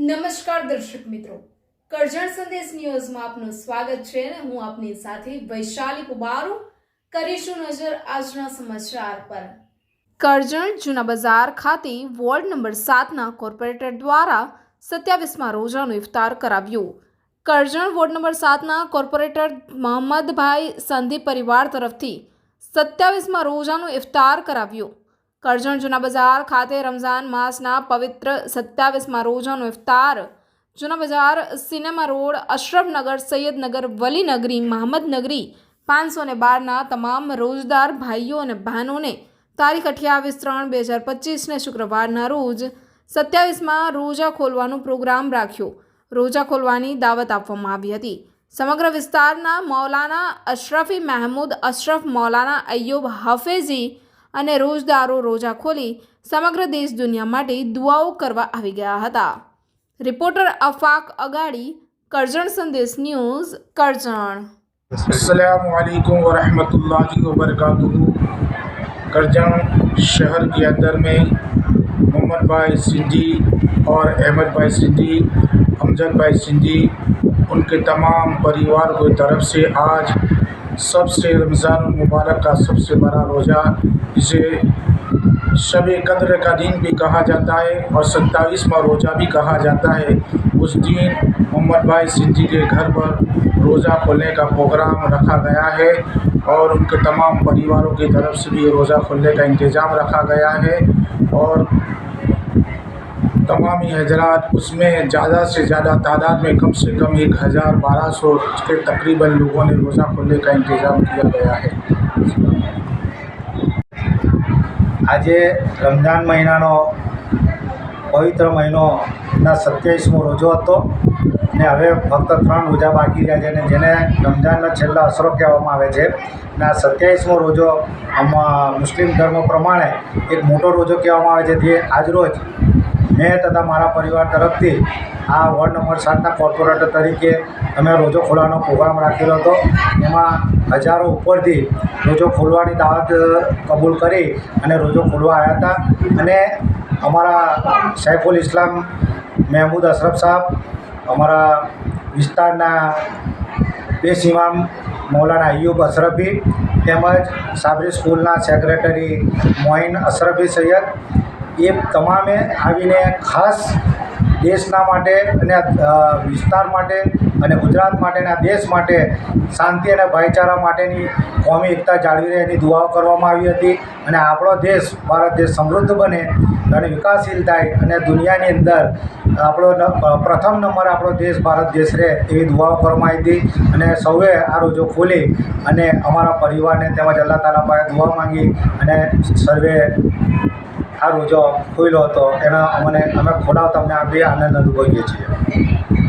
નમસ્કાર દર્શક મિત્રો. કરજણ સંદેશ ન્યૂઝમાં આપનું સ્વાગત છે અને હું આપની સાથે વૈશાલી કુબારુ કરીશું નજર આજના સમાચાર પર. કરજણ જૂના બજાર ખાતે વોર્ડ નંબર સાતના કોર્પોરેટર દ્વારા સત્યાવીસમાં રોજાનો ઇફતાર કરાવ્યું. કરજણ વોર્ડ નંબર સાતના કોર્પોરેટર મોહમ્મદભાઈ સંધી પરિવાર તરફથી સત્યાવીસમાં રોજાનો ઇફતાર કરાવ્યું. કરજણ જૂના બજાર ખાતે રમઝાન માસના પવિત્ર સત્યાવીસમાં રોજાનો ઇફતાર. જૂના બજાર સિનેમા રોડ, અશરફનગર, સૈયદનગર, વલીનગરી, મહમદનગરી પાંચસો ને બારના તમામ રોજદાર ભાઈઓ અને બહેનોને તારીખ અઠ્યાવીસ ત્રણ બે હજાર પચીસને શુક્રવારના રોજ સત્યાવીસમાં રોજા ખોલવાનો પ્રોગ્રામ રાખ્યો. રોજા ખોલવાની દાવત આપવામાં આવી હતી. સમગ્ર વિસ્તારના મૌલાના અશરફી મહેમૂદ અશરફ, મૌલાના અય્યુબ હાફેઝી અને રોજદારો રોજા ખોલી સમગ્ર દેશ દુનિયા માટે દુઆઓ કરવા આવી ગયા હતા રિપોર્ટર અફાક અગાડી કરજણ સંદેશ ન્યૂઝ કરજણ असलकम वरहमतुल्लाहि वबरकातुहू करजन शहर के अंदर में मोहम्मद भाई सिंधी और अहमद भाई सिंधी अमजद भाई सिंधी उनके तमाम परिवार की तरफ से आज सबसे रमज़ान मुबारक का सबसे बड़ा रोज़ा जिसे शब कद्र का दिन भी कहा जाता है और सत्ताईसवा रोज़ा भी कहा जाता है। उस दिन मोहम्मद भाई सिंधी के घर पर रोज़ा खोलने का प्रोग्राम रखा गया है और उनके तमाम परिवारों की तरफ़ से भी रोज़ा खोलने का इंतज़ाम रखा गया है और तमामी हजरात उसमें ज़्यादा से ज़्यादा तादाद में कम से कम एक हज़ार बारह सौ के तकरीबन लोगों ने रोज़ा खोलने का इंतज़ाम किया गया है આજે રમજાન મહિનાનો પવિત્ર મહિનોના સત્યાવીસમો રોજો હતો ને હવે ફક્ત ત્રણ રોજા બાકી રહ્યા છે અને જેને રમજાનના છેલ્લા અસરો કહેવામાં આવે છે અને આ સત્યાવીસમો રોજો આમાં મુસ્લિમ ધર્મ પ્રમાણે એક મોટો રોજો કહેવામાં આવે છે જે આજરોજ મેં તથા મારા પરિવાર તરફથી આ વોર્ડ નંબર સાતના કોર્પોરેટર તરીકે અમે રોજો ખોલવાનો પ્રોગ્રામ રાખેલો હતો. એમાં હજારો ઉપરથી રોજો ખોલવાની દાવત કબૂલ કરી અને રોજો ખોલવા આવ્યા હતા. અને અમારા સૈફુલ ઇસ્લામ મહેમૂદ અશરફ સાહેબ, અમારા વિસ્તારના બેસ ઇમામ મૌલાના અયુબ અશરફી તેમજ સાબરી સ્કૂલના સેક્રેટરી મોઇન અશરફી સૈયદ એ તમામે આવીને ખાસ દેશના માટે અને વિસ્તાર માટે અને ગુજરાત માટેના દેશ માટે શાંતિ અને ભાઈચારા માટેની કોમી એકતા જાળવી રહે એની દુઆઓ કરવામાં આવી હતી. અને આપણો દેશ, ભારત દેશ સમૃદ્ધ બને અને વિકાસશીલ થાય અને દુનિયાની અંદર આપણો પ્રથમ નંબર આપણો દેશ, ભારત દેશ રહે એવી દુઆઓ કરવામાં આવી હતી. અને સૌએ આ રોજો ખોલી અને અમારા પરિવારને તેમજ અલ્લાહ તાલા પાસે દુઆ માંગી અને સર્વે આ રોજો ખોલ્યો હતો એનો અમને અમે ખોલાવતા અમને આ બી આનંદ અનુભવીએ છીએ.